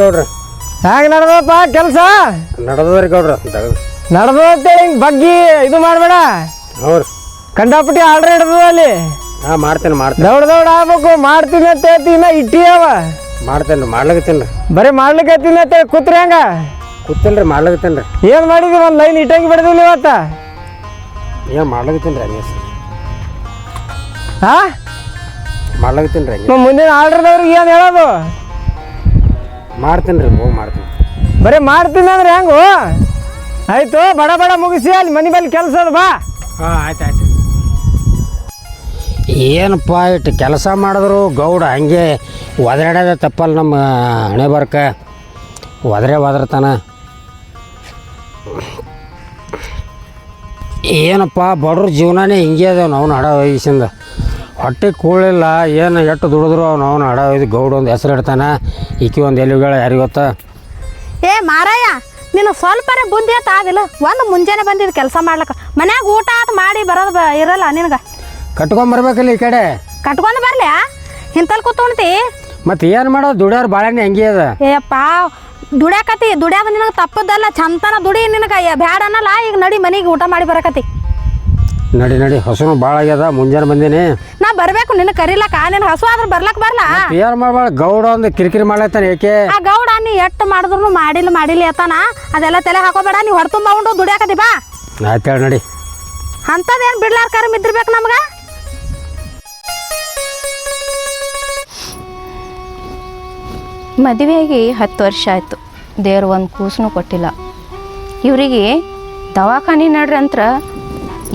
ಗೌಡ್ರ. ಹ್ಯಾಂಗ ನಡ್ದಪ್ಪ ಕೆಲಸ? ನಡ್ದದ್ರಿ ಗೌಡ್ರ. ನಡ್ದು ಅಂತೇಳಿ ಹಿಂಗೆ ಬಗ್ಗಿ ಇದು ಮಾಡಬೇಡ. ಹ್ಞೂ ಕಂಡಾಪಟ್ಟಿ ಆರ್ಡ್ರ್ ಹಿಡ್ದದ ಅಲ್ಲಿ? ಹಾ ಮಾಡ್ತೇನೆ ಮಾಡ್ತೇನೆ. ದೌಡ್ ದೌಡ್ ಆಗ್ಬೇಕು. ಮಾಡ್ತೀನಿ ಅಂತ ಹೇಳ್ತೀನಿ ಇಟ್ಟಿ ಅವ. ಮಾಡ್ತೇನೆ ರೀ ಮಾಡ್ಲಾಗತ್ತೇನೆ ರೀ. ಬರೀ ಮಾಡ್ಲಿಕ್ಕೆ ಹತ್ತೀನಿ ಅಂತ ಹೇಳಿ ಕೂತ್ರಿ ಹಂಗ? ಕೂತಿಲ್ಲ ರೀ ಮಾಡ್ಲಾಗತ್ತೇನೆ ರೀ. ಏನು ಮಾಡಿದ್ವಿ ಒಂದು ಲೈನ್ ಇಟ್ಟಂಗೆ ಬಿಡದಿಲ್ಲ ಇವತ್ತ? ಏನು ಮಾಡ್ಲಾಗತ್ತೇನೆ ರೀ ಸರ್ ಹಾ? ಮಾಡ್ಲಾಗತ್ತೇನೆ ರೀ ಮುಂದಿನ ಆರ್ಡ್ರದವ್ರಿಗೆ ಏನು ಹೇಳೋದು? ಮಾಡ್ತೇನೆ ರೀ ಹೋಗಿ ಮಾಡ್ತೀನಿ. ಬರೀ ಮಾಡ್ತೀನಿ ಅಂದ್ರೆ ಹೆಂಗು? ಆಯ್ತು ಬಡ ಬಡ ಮುಗಿಸಿ ಅಲ್ಲಿ ಮನೆ ಮೇಲೆ ಕೆಲಸ ಅದು ಬಾ. ಹಾಂ ಆಯ್ತು ಆಯ್ತು. ಏನಪ್ಪ ಇಟ್ಟು ಕೆಲಸ ಮಾಡಿದ್ರು ಗೌಡ ಹಂಗೆ ಒದರಾಡೋದ ತಪ್ಪಲ್ಲ ನಮ್ಮ ಹಣೆ ಬರ್ಕ. ಒದರೆ ಒದರ್ತಾನ. ಏನಪ್ಪ ಬಡ್ರ ಜೀವನನೇ ಹಿಂಗೆ ಅದಾವ ನಾವು ಹಡ ವಯಸ್ಸಿಂದ. ಹೊಟ್ಟೆ ಕೂಳಿಲ್ಲ ಏನು ಎಷ್ಟು ದುಡಿದ್ರು ಅವ್ನು ಅವನು ಅಡ ಇದು ಗೌಡ ಒಂದು ಹೆಸರು ಇಡ್ತಾನ ಈಕಿ ಒಂದು ಎಲ್ಲಿಗಳ ಯಾರಿಗೆ ಗೊತ್ತಾ? ಏ ಮಾರಾಯ ನೀನು ಸ್ವಲ್ಪ ಬುದ್ಧಿ ಅಂತ ಆಗಿಲ್ಲ ಒಂದು ಮುಂಜಾನೆ ಬಂದಿದ್ದು ಕೆಲಸ ಮಾಡ್ಲಕ್ಕ ಮನ್ಯಾಗ ಊಟ ಆತ ಮಾಡಿ ಬರೋದು ಬ ಇರಲ್ಲ ನಿನಗೆ. ಕಟ್ಕೊಂಬರ್ಬೇಕಲ್ಲ ಈ ಕಡೆ? ಕಟ್ಕೊಂಡು ಬರಲಿ? ಇಂತಲ್ಲಿ ಕೂತ್ಕೊಂತಿ ಮತ್ತು ಏನು ಮಾಡೋದು ದುಡಿಯೋರು ಭಾಳನೇ ಹಂಗೆ ಅದ? ಏಯಪ್ಪ ದುಡ್ಯಾಕತಿ ದುಡ್ಯಾದ ನಿನಗೆ ತಪ್ಪದಲ್ಲ ಚಂತನ ದುಡಿ ನಿನಗೆ ಬ್ಯಾಡ ಅನ್ನಲ್ಲ ಈಗ ನಡಿ ಮನೆಗೆ ಊಟ ಮಾಡಿ ಬರಕತಿ. ನಡಿ ನಡಿ ಹಸುನು ಭಾಳ ಆಗ್ಯದ ಮುಂಜಾನೆ ಬಂದೀನಿ. ಬರ್ಬೇಕು ನಿನ್ನ ಕರಿಲಕ್ಕ. ನಿನಗೆ ಹಸು ಆದ್ರೆ ಬರ್ಲಕ್ ಬರ್ಲ? ಏನ್ ಗೌಡ ಒಂದು ಕಿರಿಕಿರಿ ಮಾಡ್ಲತ್ತಾನ ಏಕೆ? ಆ ಗೌಡ ನೀ ಎಟ್ ಮಾಡಿದ್ರು ಮಾಡಿಲ್ಲ ಮಾಡಿಲ್ಲ ಎತ್ತಾನ ಅದೆಲ್ಲ ತಲೆ ಹಾಕೋಬೇಡ ನೀ ಹೊಡ್ತುಂಬ ಉಂಡು ದುಡ್ಯಾಕತಿ ಬಾ. ಆಯ್ತು ಹೇಳಿ ನಡಿ. ಅಂಥದ್ದೇನು ಬಿಡ್ಲಾರ ಕರ್ಮ ಇದ್ದಿರ್ಬೇಕು ನಮ್ಗೆ? ಮದುವೆಯಾಗಿ ಹತ್ತು ವರ್ಷ ಆಯಿತು. ದೇವ್ರು ಒಂದು ಕೂಸನು ಕೊಟ್ಟಿಲ್ಲ. ಇವರಿಗೆ ದವಾಖಾನೆ ನಡ್ರಿ ಅಂತ್ರ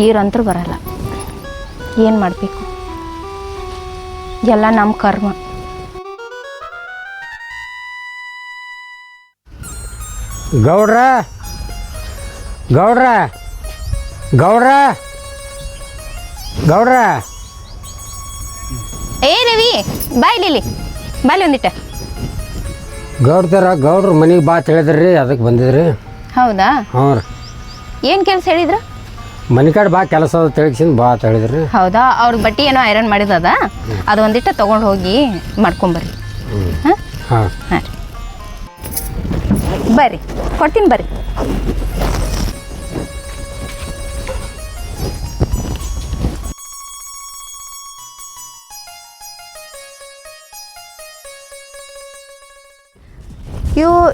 ಈರಂತ್ರ ಬರಲ್ಲ. ಏನು ಮಾಡಬೇಕು? ಎಲ್ಲ ನಮ್ಮ ಕರ್ಮ. ಗೌಡ್ರ? ಗೌಡ್ರ? ಗೌಡ್ರ? ಗೌಡ್ರ? ಏ ರವಿ ಬಾಯ್ಲಿಲಿ ಬಾಯ್ಲಿ ಒಂದಿಟ್ಟ. ಗೌಡ್ತಾರ ಗೌಡ್ರ ಮನೆಗೆ ಬಾ ತಿಳಿದ್ರಿ ಅದಕ್ಕೆ ಬಂದಿದ್ರಿ. ಹೌದಾ? ಹ್ಞೂ ರೀ. ಏನು ಕೆಲಸ ಹೇಳಿದ್ರು? ಮನೆ ಕಡೆ ಬಾ ಕೆಲಸ ಅದ ತಿಳಿಸಿಂದ ಬಾ ಹೇಳಿದ್ರಿ. ಹೌದಾ? ಅವ್ರ ಬಟ್ಟೆ ಏನೋ ಐರನ್ ಮಾಡಿದದ ಅದು. ಒಂದಿಟ್ಟ ತೊಗೊಂಡು ಹೋಗಿ ಮಾಡ್ಕೊಂಬರ್ರಿ. ಹಾಂ? ಹಾಂ. ಹಾಂ ಬರ್ರಿ ಕೊಡ್ತೀನಿ ಬರ್ರಿ.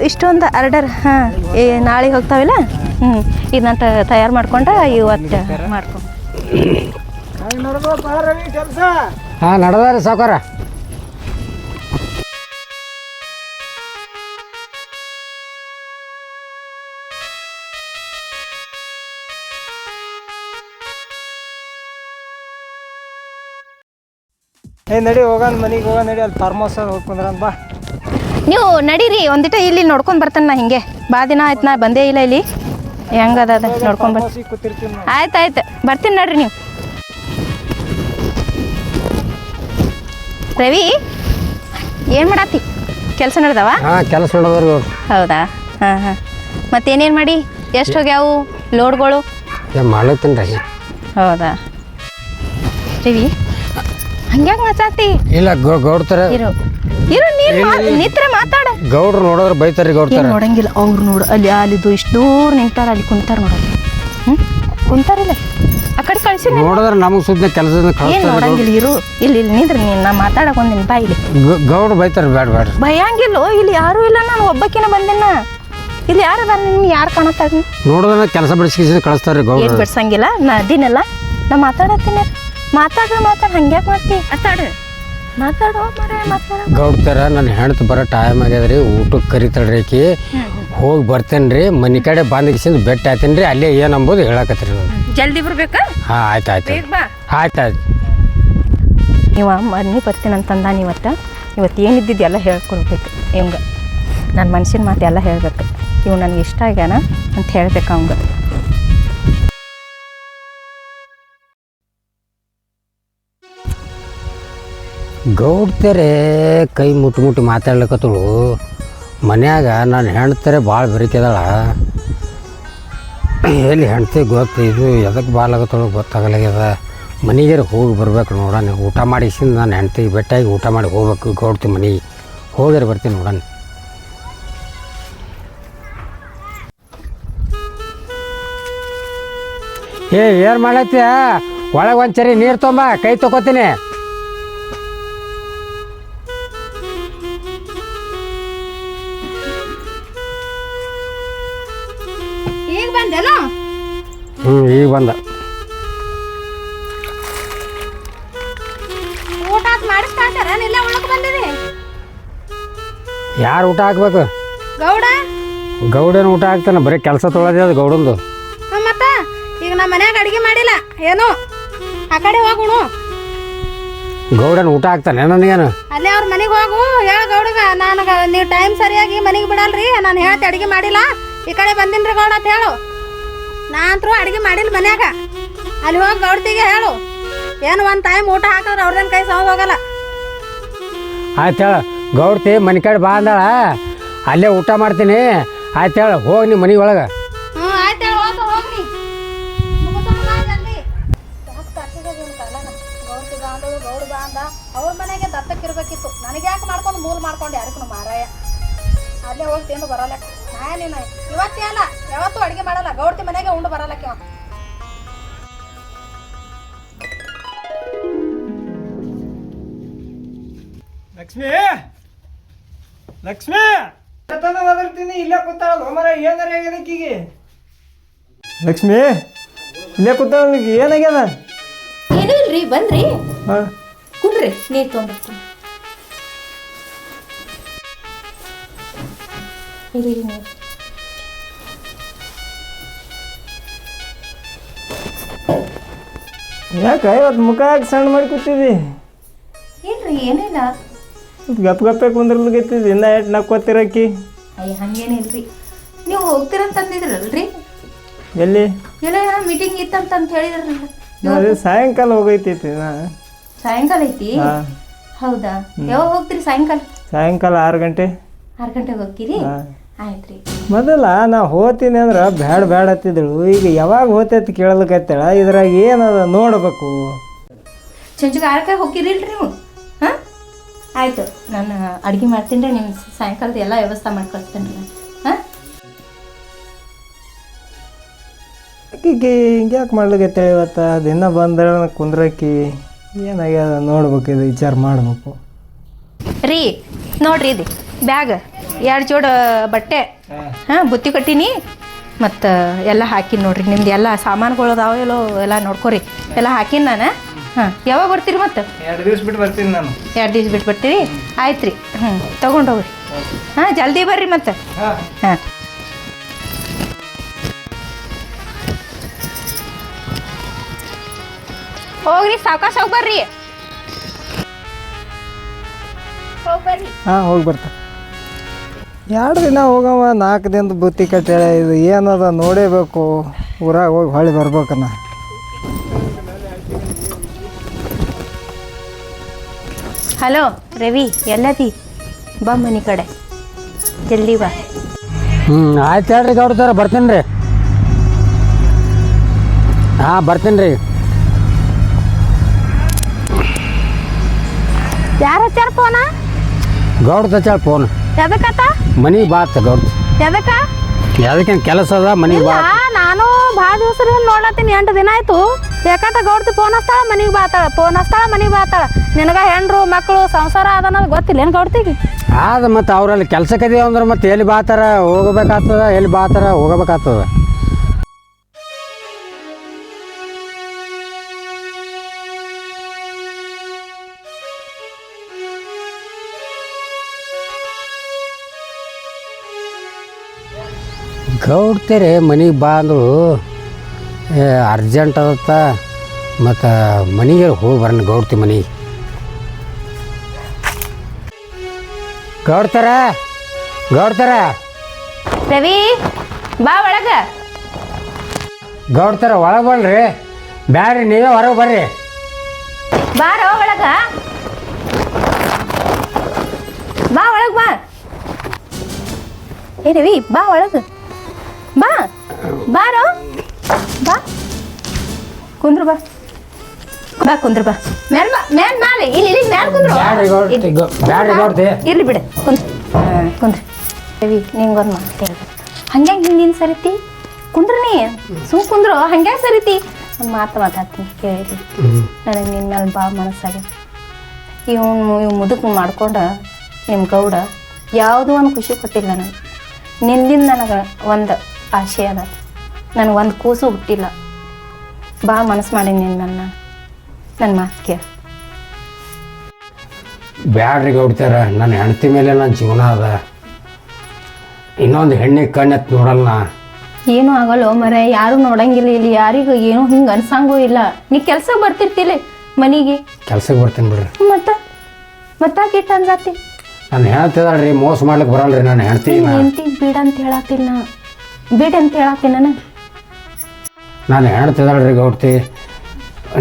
ಇಷ್ಟೊಂದು ಆರ್ಡರ್ ಹಾಂ, ಏ, ನಾಳೆಗೆ ಹೋಗ್ತಾವಿಲ್ಲ? ಹ್ಞೂ ಇದನ್ನ ತಯಾರು ಮಾಡ್ಕೊಂಡ ಇವತ್ತು ಮಾಡ್ಕೊಂಡು ಹಾಂ, ನಡ್ದಾರಿ ಸಾವುಕಾರ. ಏ, ನಡಿ ಹೋಗೋಣ ಮನೆಗೆ ಹೋಗೋಣ ನಡಿ, ಅಲ್ಲಿ ಥರ್ಮೋಸ್ ಹೋಗ್ಕೊಂಡ್ರಂತ ಬಾ. ನೀವು ನಡೀರಿ ಒಂದಿಟ ಇಲ್ಲಿ ನೋಡ್ಕೊಂಡು ಬರ್ತಾನೆ ನಾ ಹಿಂಗೆ. ಬಾ ದಿನ ಆಯ್ತು ನಾ ಬಂದೇ ಇಲ್ಲ ಇಲ್ಲಿ. ಹೆಂಗದ ಅದ ನೋಡ್ಕೊಂಡ್ ಬರ್ತೀನಿ ಆಯ್ತು ಆಯ್ತು. ಬರ್ತೀನಿ ನಡ್ರಿ ನೀವು. ರವಿ ಏನು ಮಾಡತ್ತಿ ಕೆಲಸ ನಡೆದವ? ಹಾಂ ಕೆಲಸ ಹೌದಾ? ಹಾಂ ಹಾಂ. ಮತ್ತೇನೇನು ಮಾಡಿ? ಎಷ್ಟು ಹೋಗ್ಯಾವು ಲೋಡ್ಗಳು? ಮಾಡ್ಲತ್ತೀನಿ ರೀ. ಹೌದಾ? ರವಿ ಹಂಗ್ಯಾಕೆ ಮಾತಾಡ್ತಿ? ಇಲ್ಲ ಗೌಡ್ತಾರ. ಇರು ನಿತ್ರ ಮಾತಾಡ. ಗೌಡ್ರು ನೋಡಿದ್ರೆ ಬೈತಾರಿ ಗೌಡ್ತಾರ ನೋಡಂಗಿಲ್ಲ ಅವ್ರು ನೋಡು. ಅಲ್ಲಿ ಅಲ್ಲಿದು ಇಷ್ಟು ದೂರ ನಿಂತಾರ ಅಲ್ಲಿ ಕುಂತಾರ ನೋಡಲ್ಲಿ ಹ್ಮ್? ಕುಂತಾರಿಲ್ಲ ಆ ಕಡೆ ಕಳ್ಸಿ ನೋಡಿದ್ರೆ ನಮಗೆ ಕೆಲಸದಿಂದ ಏನು ಕಳಿಸ್ತಾರೆ ನೋಡಂಗಿಲ್ಲ ಇರು. ಇಲ್ಲಿ ಇಲ್ಲಿ ನಿಂದ್ರಿ ನೀನು ನಾ ಮಾತಾಡಕ್ ಒಂದಿನ ಬಾ ಇಲ್ಲಿ. ಗೌಡ್ರು ಬೈತಾರೆ ಬೇಡ ಬೇಡ ಭಯಂಗಿಲ್ಲ ಇಲ್ಲಿ ಯಾರು ಇಲ್ಲ ನಾನು ಒಬ್ಬಕಿನ ಬಂದಿನ. ಇಲ್ಲಿ ಯಾರು ಅದಾರ ನಿನ್ ಯಾರು ಕಾಣತ್ತಾರ ನೋಡಿದ್ರೆ ಕೆಲಸ ಬಿಡಿಸಿ ಕಳಿಸ್ತಾರೆ ಗೌಡ್ ಗೌಡ್ರು ಬಿಡ್ಸಂಗಿಲ್ಲ ನಾ ಅದಿನಲ್ಲ ನಾ ಮಾತಾಡತ್ತೀನಿ. ಮಾತಾಡ್ರಿ ಮಾತಾಡ ಹಂಗ್ಯಾಕೆ ಮಾಡ್ತಿ? ಮಾತಾಡು. ಮಾತಾಡೋ ಮರ ಮಾತಾಡ ನನ್ನ ಹೆಣ್ತು ಬರೋ ಟೈಮ್ ಆಗ್ಯದ್ರಿ ಊಟಕ್ಕೆ ಕರಿತಾಳ್ರಿ ಆಕಿ. ಹೋಗಿ ಬರ್ತೇನೆ ರೀ ಮನೆ ಕಡೆ ಬಂದಗಿಸಿಂದ ಬೆಟ್ಟ ಆಯ್ತೇನೆ ರೀ ಅಲ್ಲೇ ಏನು ಅಂಬೋದು ಹೇಳಕತ್ರಿ ನಾನು. ಜಲ್ದಿ ಬರ್ಬೇಕಾ? ಹಾಂ ಆಯ್ತು ಆಯ್ತು. ಬೇಗ ಬಾ. ಆಯ್ತು ಆಯ್ತು ಇವ ಮನೆ ಬರ್ತೀನಂತಂದ ಇವತ್ತು ಇವತ್ತು ಏನಿದ್ದಿದ್ದು ಎಲ್ಲ ಹೇಳ್ಕೊಡ್ಬೇಕು ಇವಂಗ. ನನ್ನ ಮನ್ಸಿನ ಮಾತು ಎಲ್ಲ ಹೇಳ್ಬೇಕು. ಇವ್ ನನಗೆ ಇಷ್ಟ ಆಗ್ಯಾನ ಅಂತ ಹೇಳ್ಬೇಕು ಅವಂಗ. ಗೌಡ್ತೆರೆ ಕೈ ಮುಟ್ಟು ಮುಟ್ಟು ಮಾತಾಡ್ಲಿಕ್ಕತ್ತಳು ಮನ್ಯಾಗ ನಾನು ಹೆಣ್ತರೆ ಭಾಳ ಬೆರಿಕೆದಾಳ. ಎಲ್ಲಿ ಹೆಣ್ತಿ ಗೊತ್ತು ಇದು ಎದಕ್ಕೆ ಬಾಲಾಗತ್ತಳು ಗೊತ್ತಾಗಲಾಗ್ಯದ. ಮನೆಗೆ ಹೋಗಿ ಬರ್ಬೇಕು ನೋಡೋಣ ಊಟ ಮಾಡಿಸಿಂದ ನಾನು ಹೆಣ್ತಿಗೆ ಬೆಟ್ಟಾಗಿ ಊಟ ಮಾಡಿ ಹೋಗ್ಬೇಕು ಗೌಡ್ತಿ ಮನೆಗೆ ಹೋಗಿರ್ ಬರ್ತೀನಿ ನೋಡೋಣ ಏ, ಏನು ಮಾಡತ್ತೀಯ ಒಳಗೆ ಒಂದ್ಸರಿ ನೀರು ತೊಂಬ, ಕೈ ತೊಗೋತೀನಿ. ಈಗ ಬಂದ. ಯಾರು ಊಟ ಹಾಕ್ಬೇಕು? ಗೌಡ? ಗೌಡನ ಊಟ ಹಾಕ್ತಾನೆ ಬರೀ ಕೆಲಸ ತೊಳದೇ ಅದು ಗೌಡಂದು. ಮತ್ತ? ಈಗ ನಮ್ಮ ಮನ್ಯಾಗ ಅಡಿಗೆ ಮಾಡಿಲ್ಲ ಏನು? ಆ ಕಡೆ ಹೋಗುಣು. ಗೌಡನ ಊಟ ಹಾಕ್ತಾನೆ ನನಗೇನು? ಅಲ್ಲೇ ಅವ್ರ ಮನೆಗೆ ಹೋಗು ಹೇಳ ಗೌಡಗ ನನಗೆ ನೀವು ಟೈಮ್ ಸರಿಯಾಗಿ ಮನೆಗೆ ಬಿಡಲ್ರಿ ನಾನು ಹೇಳ್ತಿ ಅಡಿಗೆ ಮಾಡಿಲ್ಲ ಈ ಕಡೆ ಬಂದಿನ್ರಿ ಗೌಡ ಅಂತ ಹೇಳು. ನಾ ಅಡುಗೆ ಮಾಡಿಲ್ಲ ಮನ್ಯಾಗ. ಅಲ್ಲಿ ಹೋಗಿ ಗೌಡ್ತಿಗೆ ಹೇಳು. ಏನು ಒಂದು ಟೈಮ್ ಊಟ ಹಾಕಿದ್ರೆ ಅವ್ರದೇನು ಕೈ ಸಾವು ಹೋಗಲ್ಲ. ಆಯ್ತು ಹೇಳು. ಗೌಡ್ತಿ ಮನೆ ಕಡೆ ಬಾ ಅಂದಾಳ. ಅಲ್ಲೇ ಊಟ ಮಾಡ್ತೀನಿ. ಆಯ್ತು ಹೇಳು. ಹೋಗಿ ನಿಮ್ಮ ಮನೆ ಒಳಗೆ. ಅವ್ರ ಮನೆಗೆ ದತ್ತಕ್ಕಿರ್ಬೇಕಿತ್ತು ನನಗೆ ಯಾಕೆ ಮಾಡ್ಕೊಂಡು ಮೂಲ ಮಾಡ್ಕೊಂಡು ಯಾರಿಗೂ ಮಾರಾಯ. ಅಲ್ಲೇ ಹೋಗಿ ತಿಂದು ಬರಲ್ಲ. ನಾ ನೀನು. ಇವತ್ತೇ ಅಲ್ಲ ಯಾವತ್ತೂ ಅಡಿಗೆ ಮಾಡಲ್ಲ. ಗೌಡ್ತಿ ಮನೆಗೆ ಉಂಡು ಬರಲ್ಲಕ್ಕೆ ಲಕ್ಷ್ಮಿ! ಲಕ್ಷ್ಮಿ! ಒದರ್ತೀನಿ ಇಲ್ಲೇ ಮರ ಏನಾರ ಆಗ್ಯದ ಲಕ್ಷ್ಮಿ! ಇಲ್ಲೇ ಕೂತಾಳ ಏನಾಗ್ಯದ? ಏನೂ ಇಲ್ರಿ ಬಂದ್ರಿ. ಹಾಂ. ಕುಡ್ರಿ ನೀರ್ ತೊಗೊಂಡ್ಬರ್ತೀನಿ ನೀರು ಯಾಕೆ ಇವತ್ತು ಮುಖ ಹಾಕಿ ಸಣ್ಣ ಮಾಡಿ ಕೂತಿದ್ದಿ? ಇಲ್ರಿ ಏನಿಲ್ಲ. ಗಪ್ ಗಪ್ಪೆ ಕುಂದ್ರಲ್ಗೈತಿದ್ದಿ ಇನ್ನ ಎಷ್ಟು ನಕ್ಕೋತಿರಕ್ಕಿ ಅಯ್ಯ ಹಂಗೇನಿಲ್ರಿ. ನೀವು ಹೋಗ್ತೀರಂತಂದಿದ್ರಲ್ರಿ? ಎಲ್ಲಿ? ಎಲ್ಲ ಮೀಟಿಂಗ್ ಇತ್ತಂತ ಅಂತ ಹೇಳಿದ್ರಲ್ಲ ಅದೇ ಸಾಯಂಕಾಲ ಹೋಗೈತೈತಿ ನಾ. ಸಾಯಂಕಾಲ ಐತಿ? ಹಾಂ. ಹೌದಾ? ಯಾವಾಗ ಹೋಗ್ತೀರಿ ಸಾಯಂಕಾಲ? ಸಾಯಂಕಾಲ ಆರು ಗಂಟೆ. ಆರು ಗಂಟೆಗೆ ಹೋಗ್ತೀರಿ? ಮೊದಲ ನಾ ಹೋತೀನಿ ಅಂದ್ರೆ ಬ್ಯಾಡ ಬ್ಯಾಡ ಹತ್ತಿದಳು. ಈಗ ಯಾವಾಗ ಹೋತೈತಿ ಕೇಳಲಿಕತ್ತಾಳ? ಇದ್ರಾಗ ಏನದ ನೋಡಬೇಕು? ಚಂಚು ಆರಕ ಹೋಗಿರಿಲ್ರಿ ನೀವು? ಹಾಂ? ಆಯಿತು ನಾನು ಅಡುಗೆ ಮಾಡ್ತೀನಿ ರೀ ನಿಮ್ಮ ಸಾಯಂಕಾಲದ ಎಲ್ಲ ವ್ಯವಸ್ಥೆ ಮಾಡ್ಕೊಳ್ತೀನಿ ಕಳಿಸ್ತೇನೆ ರೀ. ಹಾಂ? ಆಕಿಗೆ ಹಿಂಗ್ಯಾಕೆ ಮಾಡ್ಲಿಕತ್ತಾಳ ಇವತ್ತು? ದಿನ ಬಂದಳ ಕುಂದ್ರಕ್ಕಿ ಏನಾಗ್ಯದ ನೋಡ್ಬೇಕು ಇದು ವಿಚಾರ ಮಾಡ್ಬೇಕು. ರೀ ನೋಡ್ರಿ ಇದು ಬ್ಯಾಗ್. ಎರಡು ಜೋಡ ಬಟ್ಟೆ. ಹಾಂ. ಬುತ್ತಿ ಕಟ್ಟಿನಿ. ಮತ್ತು ಎಲ್ಲ ಹಾಕಿನಿ ನೋಡ್ರಿ. ನಿಮ್ದು ಎಲ್ಲ ಸಾಮಾನುಗಳು ಅದಾವ ಎಲ್ಲೋ ಎಲ್ಲ ನೋಡ್ಕೊರಿ. ಎಲ್ಲ ಹಾಕಿನಿ ನಾನು. ಹಾಂ ಯಾವಾಗ ಬರ್ತೀರಿ ಮತ್ತೆ? ಎರಡು ದಿವ್ಸ ಬಿಟ್ಟು ಬರ್ತೀನಿ ನಾನು. ಎರಡು ದಿವ್ಸ ಬಿಟ್ಟು ಬರ್ತೀರಿ? ಆಯ್ತು ರೀ ಹ್ಞೂ ತೊಗೊಂಡೋಗ್ರಿ ಹಾಂ ಜಲ್ದಿ ಬರ್ರಿ ಮತ್ತೆ. ಹಾಂ. ಹಾಂ. ಹೋಗ್ರಿ ಸಾವಕಾಶ ಹೋಗಿ ಬರ್ರಿ. ಹೋಗಿ ಬರ್ರಿ ಹಾಂ ಹೋಗಿ ಬರ್ತಾ ಎರಡು ದಿನ ಹೋಗವ ನಾಲ್ಕು ದಿನದ ಬುತ್ತಿ ಕಟ್ಟಾಳ ಇದು ಏನದ ನೋಡೇಬೇಕು. ಊರಾಗ ಹೋಗಿ ಹೊಳ್ಳಿ ಬರ್ಬೇಕನ್ನ. ಹಲೋ ರವಿ ಎಲ್ಲದಿ? ಬಾ ಮನೆ ಕಡೆ. ಜಲ್ದಿ ಬಾ. ಹ್ಞೂ ಆಯ್ತು ಹೇಳ್ರಿ ಗೌಡ್ತಾರ ಬರ್ತೀನಿ ರೀ. ಹಾಂ ಬರ್ತೀನಿ ರೀ. ಯಾರು ಹಚ್ಚಾರ ಫೋನ ಗೌಡ ಹಚ್ಚಾರ ಫೋನ್ ಎದಕ್ಕತ್ತ ಮನಿ ಬಾತ್ ಗೌಡ್ ಎದಕ್ಕ ಯಾವ್ದಕ್ಕೇನು ಕೆಲಸ ಅದ? ಮನೆಗೆ ಇಲ್ಲ ಬಾ ನಾನು ಭಾಳ ದಿವಸ ನೋಡ್ಲತ್ತೀನಿ ಎಂಟು ದಿನ ಆಯ್ತು. ಯಾಕಂತ ಗೌಡ್ತಿ ಫೋನ್ ಹಚ್ತಾಳ ಮನಿಗೆ ಬಾತಾಳ ಫೋನ್ ಹಚ್ತಾಳ ಮನೆಗೆ ಬಾತಾಳ ನಿನಗ ಹೆಂಡ್ರು ಮಕ್ಕಳು ಸಂಸಾರ ಅದನ್ನೋದು ಗೊತ್ತಿಲ್ಲ ಏನು ಗೌಡ್ತಿಗೆ? ಆದ ಮತ್ತು ಅವರಲ್ಲಿ ಕೆಲ್ಸಕ್ಕೆ ಅಂದ್ರೆ ಮತ್ತೆ ಎಲ್ಲಿ ಬಾತಾರ ಹೋಗ್ಬೇಕಾಗ್ತದ ಎಲ್ಲಿ ಬಾತಾರ ಹೋಗಬೇಕಾಗ್ತದ. ಗೌಡ್ತಾರೆ ಮನೆಗೆ ಬಾ ಅಂದಳು. ಏ ಅರ್ಜೆಂಟ್ ಅದತ್ತ. ಮತ್ತು ಮನೆಗೆ ಹೋಗಿ ಬರೋಣ ಗೌಡ್ತಿ ಮನೆಗೆ ಗೌಡ್ತಾರ ಗೌಡ್ತಾರ. ರವಿ ಬಾ ಒಳಗ. ಗೌಡ್ತಾರ ಒಳಗೆ ಬಲ್ರಿ ಬ್ಯಾಡ್ರಿ ನೀವೇ ಹೊರಗೆ ಬರ್ರಿ. ಬಾರೋ ಒಳಗ. ಬಾ ಒಳಗ ಬಾ. ಏ ರವಿ ಬಾ ಒಳಗ. ಬಾ. ಬಾರೋ. ಬಾ. ಕುಂದ್ರು ಬಾ. ಬಾ ಕುಂದ್ರು ಬಾ. ಮ್ಯಾಲ್ ಬಾ. ಮ್ಯಾಲ್ ಮ್ಯಾಲೆ ಇಲ್ಲಿ ಇಲ್ಲಿ ಮ್ಯಾಲ್ ಕುಂದ್ರು. ಇರ್ಲಿ ಬಿಡು. ಕುಂದ್ರು. ಕುಂದ್ರಿ. ರವಿ ನಿಂಗೊಂದು ಮಾತು ಹೇಳ್ಬೇಕು ಹಂಗ್ಯಾಂಗ ಹಿಂದಿನ ಸರಿತಿ? ಕುಂದ್ರು ನೀ? ಸುಮ್ ಕುಂದ್ರು. ಹಂಗ್ಯಾಂಗ ಸರಿತಿ? ಒಂದು ಮಾತು ಮಾತಾಡ್ತೀನಿ. ಕೇಳಿ. ನನಗೆ ನಿನ್ನ ಮೇಲೆ ಭಾಳ ಮನಸ್ಸಾಗಿದೆ ಇವನು ಇವ್ ಮುದುಕ್ ಮಾಡ್ಕೊಂಡು ನಿಮ್ಮ ಗೌಡ ಯಾವುದೋ ಒಂದು ಖುಷಿ ಕೊಟ್ಟಿಲ್ಲ ನನಗೆ ನಿನ್ನಿಂದ ನನಗೆ ಒಂದು ಆಸೆ ಅದ ನನಗೆ ಒಂದು ಕೂಸು ಹುಟ್ಟಿಲ್ಲ. ಭಾಳ ಮನಸ್ಸು ಮಾಡೀನಿ ನೀನು ನನ್ನ. ನಾನು ನನ್ನ ಮಾತು ಕೇಳಿ. ಬ್ಯಾಡ್ರಿ ಗೌಡ್ತಾರ ನನ್ನ ಹೆಂಡತಿ ಮೇಲೆ ನನ್ನ ಜೀವನ ಅದ. ಇನ್ನೊಂದು ಹೆಣ್ಣಿಗೆ ಕಣ್ಣೆತ್ ನೋಡಲ್ಲ ನಾ ಏನೂ ಆಗಲ್ಲ ಮರೆ ಯಾರು ನೋಡಂಗಿಲ್ಲ ಇಲ್ಲಿ. ಯಾರಿಗೂ ಏನೂ ಹಿಂಗೆ ಅನ್ಸಂಗೂ ಇಲ್ಲ. ನೀ ಕೆಲಸ ಬರ್ತಿರ್ತಿಲ್ಲ ಮನೆಗೆ? ಕೆಲ್ಸಕ್ಕೆ ಬರ್ತೀನಿ ಬಿಡ್ರಿ. ಮತ್ತ? ಮತ್ತ ಕೆಟ್ಟ ಅನ್ಸಾತಿ ನಾನು ಹೆಣ್ತಿದಾಳ್ರಿ ಮೋಸ ಮಾಡ್ಲಿಕ್ಕೆ ಬರಲ್ರಿ ನನ್ನ ಹೆಣ್ತಿ ಹೆಂಡತಿ ಬಿಡ ಅಂತ ಹೇಳತ್ತಿಲ್ಲ ನಾ. ಬಿಡ ಅಂತ ಹೇಳತ್ತೀನಿ ನಾನು. ನಾನು ಹೆಣ್ತಿ ಅದಾಳ್ರಿ ಗೌಡ್ತಿ.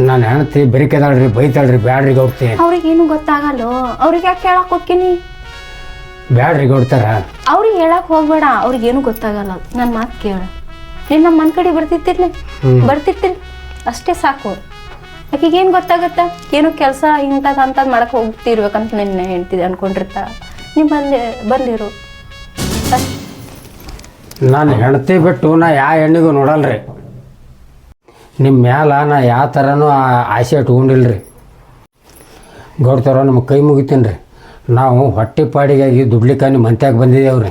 ನನ್ನ ಹೆಣ್ತಿ ಬೆರಿಕೆದಾಳ್ರಿ ಬೈತಾಳ್ರಿ ಬ್ಯಾಡ್ರಿ ಗೌಡ್ತಿ. ಅವ್ರಿಗೇನು ಗೊತ್ತಾಗಲ್ಲೋ? ಅವ್ರಿಗೆ ಯಾಕೆ ಹೇಳಕ್ ಹೋಗ್ತೀನಿ? ಬ್ಯಾಡ್ರಿ ಗೌಡ್ತಾರ. ಅವ್ರಿಗೆ ಹೇಳಕ್ ಹೋಗ್ಬೇಡ ಅವ್ರಿಗೇನು ಗೊತ್ತಾಗಲ್ಲ. ನನ್ನ ಮಾತು ಕೇಳ. ನೀನು ನಮ್ಮ ಮನ್ ಕಡೆ ಬರ್ತಿರ್ತಿರ್ಲಿ. ಬರ್ತಿರ್ತಿರ್ಲಿ ಅಷ್ಟೇ ಸಾಕು. ಆಕಿಗೆ ಏನು ಗೊತ್ತಾಗತ್ತ? ಏನು ಕೆಲಸ ಇಂಥದ್ದು ಅಂಥದ್ದು ಮಾಡಕ್ಕೆ ಹೋಗ್ತಿರ್ಬೇಕಂತ ನಿನ್ನ ಹೇಳ್ತಿದ್ದೆ ಅನ್ಕೊಂಡಿರ್ತ. ನೀವು ಬಂದೆ ಬಂದಿರು. ನನ್ನ ಹೆಂಡತಿ ಬಿಟ್ಟು ನಾ ಯಾವ ಹೆಣ್ಣಿಗೂ ನೋಡಲ್ರಿ. ನಿಮ್ಮ ಮ್ಯಾಲ ನಾ ಯಾವ ಥರನೂ ಆಸೆ ಇಟ್ಕೊಂಡಿಲ್ರಿ. ಗೌಡ್ತಾರ ನಮ್ಮ ಕೈ ಮುಗಿತೀನಿ ರೀ. ನಾವು ಹೊಟ್ಟೆ ಪಾಡಿಗಾಗಿ ದುಡ್ಲಿಕ್ಕೆ ನಿಮ್ಮ ಮಂತ್ಯಾಗ ಬಂದಿದ್ದೇವ್ರಿ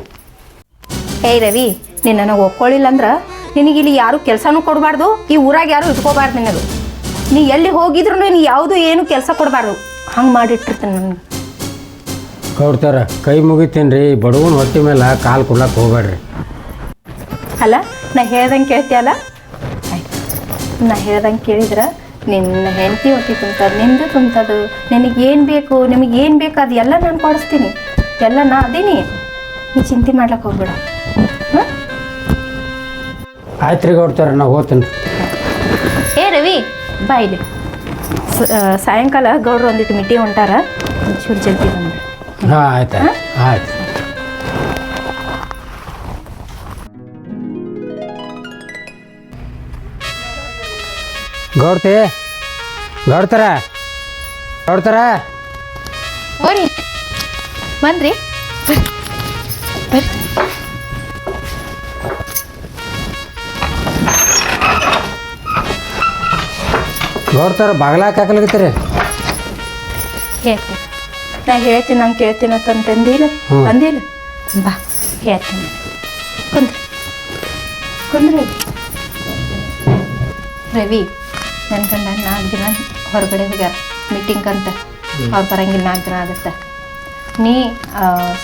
ಏಯ್ ರವಿ ನೀನು ನನಗೆ ಒಪ್ಕೊಳ್ಳಿಲ್ಲ ಅಂದ್ರೆ ನಿನಗೆ ಇಲ್ಲಿ ಯಾರು ಕೆಲಸನೂ ಕೊಡಬಾರ್ದು ಈ ಊರಾಗ ಯಾರು ಇಟ್ಕೋಬಾರ್ದು ನಿನಗೆ. ನೀ ಎಲ್ಲಿ ಹೋಗಿದ್ರು ನೀನು ಯಾವುದು ಏನು ಕೆಲಸ ಕೊಡಬಾರ್ದು. ಹಂಗೆ ಮಾಡಿಟ್ಟಿರ್ತೀನಿ ನನಗೆ ಗೌಡ್ತಾರ ಕೈ ಮುಗಿತೀನಿ ರೀ. ಬಡವನ ಹೊಟ್ಟೆ ಮೇಲೆ ಕಾಲು ಕೊಡ್ಲಕ್ಕೆ ಹೋಗ್ಬೇಡ್ರಿ. ಅಲ್ಲ ನಾ ಹೇಳ್ದಂಗೆ ಕೇಳ್ತೀಯಲ್ಲ ಆಯ್ತು. ನಾ ಹೇಳ್ದಂಗೆ ಕೇಳಿದ್ರೆ ನಿನ್ನ ಹೆಂಡತಿ ಹೊಟ್ಟಿ ತುಂಬ್ತದೆ ನಿಂದು ತುಂಬ್ತದು ನಿನಗೆ ಏನು ಬೇಕು ನಿಮಗೆ ಏನು ಬೇಕು ಅದು ಎಲ್ಲ ನಾನು ಕೊಡಿಸ್ತೀನಿ. ಎಲ್ಲ ನಾ ಅದೀನಿ. ನೀ ಚಿಂತೆ ಮಾಡ್ಲಕ್ಕೆ ಹೋಗ್ಬೇಡ. ಹಾಂ ಆಯ್ತು ರೀ ಕೊಡ್ತಾರೆ ನಾವು ಹೋಗ್ತೀನಿ. ಏ ರವಿ ಬಾಯ್ಲಿ ಸಾಯಂಕಾಲ ಗೌಡ್ರು ಒಂದಿಟ್ಟು ಮಿಟ್ಟಿ ಹೊಂಟಾರ ಒಂಚೂರು ಜಲ್ದಿ ಬಂದ್ಬಿಡು. ಹಾಂ ಆಯ್ತು ಆಯ್ತು. ಗೌಡ್ತಿ ಗೌಡ್ತಾರ ಗೌಡ್ತಾರ. ಬನ್ರಿ ಬಂದ್ರಿ. ಬರ್ರಿ ಗೌಡ್ತಾರ ಬಾಗ್ಲಾಕ ಹಾಕಲಾಗತ್ತೀರಿ ಹೇಳ್ತೀನಿ. ನಾ ಹೇಳ್ತೀನಿ ನಂಗೆ ಕೇಳ್ತೀನಿ ಅಂತ ಅಂದಿಲ್ಲ ಹ್ಞೂ. ಅಂದಿಲ್ಲ ಬಾ ಹೇಳ್ತೀನಿ. ಕುಂದ್ರಿ. ಕುಂದ್ರಿ. ರವಿ. ನನ್ನ ಗಂಡ ನಾಲ್ಕು ದಿನ ಹೊರಗಡೆ ಹೋಗ್ಯಾರ ಮೀಟಿಂಗ್ ಅಂತ ಅವ್ರು ಬರಂಗಿಲ್ಲ ನಾಲ್ಕು ದಿನ ಆಗುತ್ತೆ. ನೀ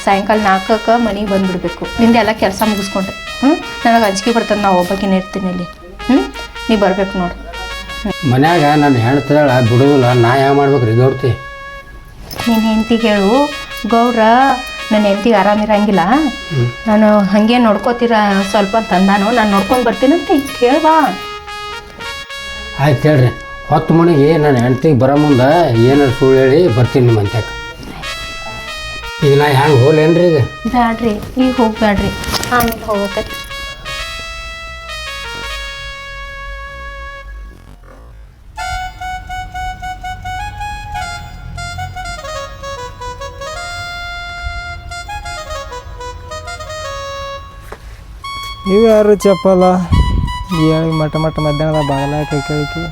ಸಾಯಂಕಾಲ ನಾಲ್ಕಕ್ಕೆ ಮನೆಗೆ ಬಂದುಬಿಡ್ಬೇಕು. ನಿಂದೆಲ್ಲ ಕೆಲಸ ಮುಗಿಸ್ಕೊಂಡ್ರೆ ಹ್ಞೂ ನನಗೆ ಅಂಜಿಕೆ ಬರ್ತದೆ ನಾವು ಒಬ್ಬಾಕಿನೇ ಇರ್ತೀನಿ ಇಲ್ಲಿ. ಹ್ಞೂ ನೀ ಬರ್ಬೇಕು ನೋಡು. ಮನ್ಯಾಗ ನನ್ನ ಹೇಳ್ತಾಳ ಬಿಡುವಲ್ಲ ನಾ ಯಾವ ಮಾಡ್ಬೇಕು ರೀ ಗೌಡ್ತಿ? ನಿನ್ನ ಹೆಂಡ್ತಿಗೆ ಹೇಳು ಗೌಡ್ರ ನನ್ನ ಹೆಂಡ್ತಿಗೆ ಆರಾಮಿರಂಗಿಲ್ಲ ನಾನು ಹಾಗೆ ನೋಡ್ಕೋತೀರ ಸ್ವಲ್ಪ ತಂದಾನು ನಾನು ನೋಡ್ಕೊಂಡು ಬರ್ತೀನಂತ ಕೇಳ್ಬಾ ಆಯ್ತು ಹೇಳ್ರಿ. ಹೊತ್ತು ಮನೆಗೆ ನಾನು ಹೆಂಡ್ತಿಗೆ ಬರೋ ಮುಂದೆ ಏನಾರು ಸುಳ್ಳು ಹೇಳಿ ಬರ್ತೀನಿ ನಿಮ್ಮ ಅಂತ್ಯಾಕ. ಈಗ ನಾ ಹೆಂಗೆ ಹೋಗ್ಲೇನ್ರಿ ಈಗ? ಬ್ಯಾಡ್ರಿ ಈಗ ಹೋಗ್ಬೇಡ್ರಿ ಆಮೇಲೆ ಹೋಗತ್ತೆ ಇವ್ಯಾರು ಚಪ್ಪಲ್ಲ ಹೇಳಿ ಮಟ ಮಟ ಮಧ್ಯಾಹ್ನದ ಬಾಗಲಾಗ ಕೈ ಕೇಳಿಕೆ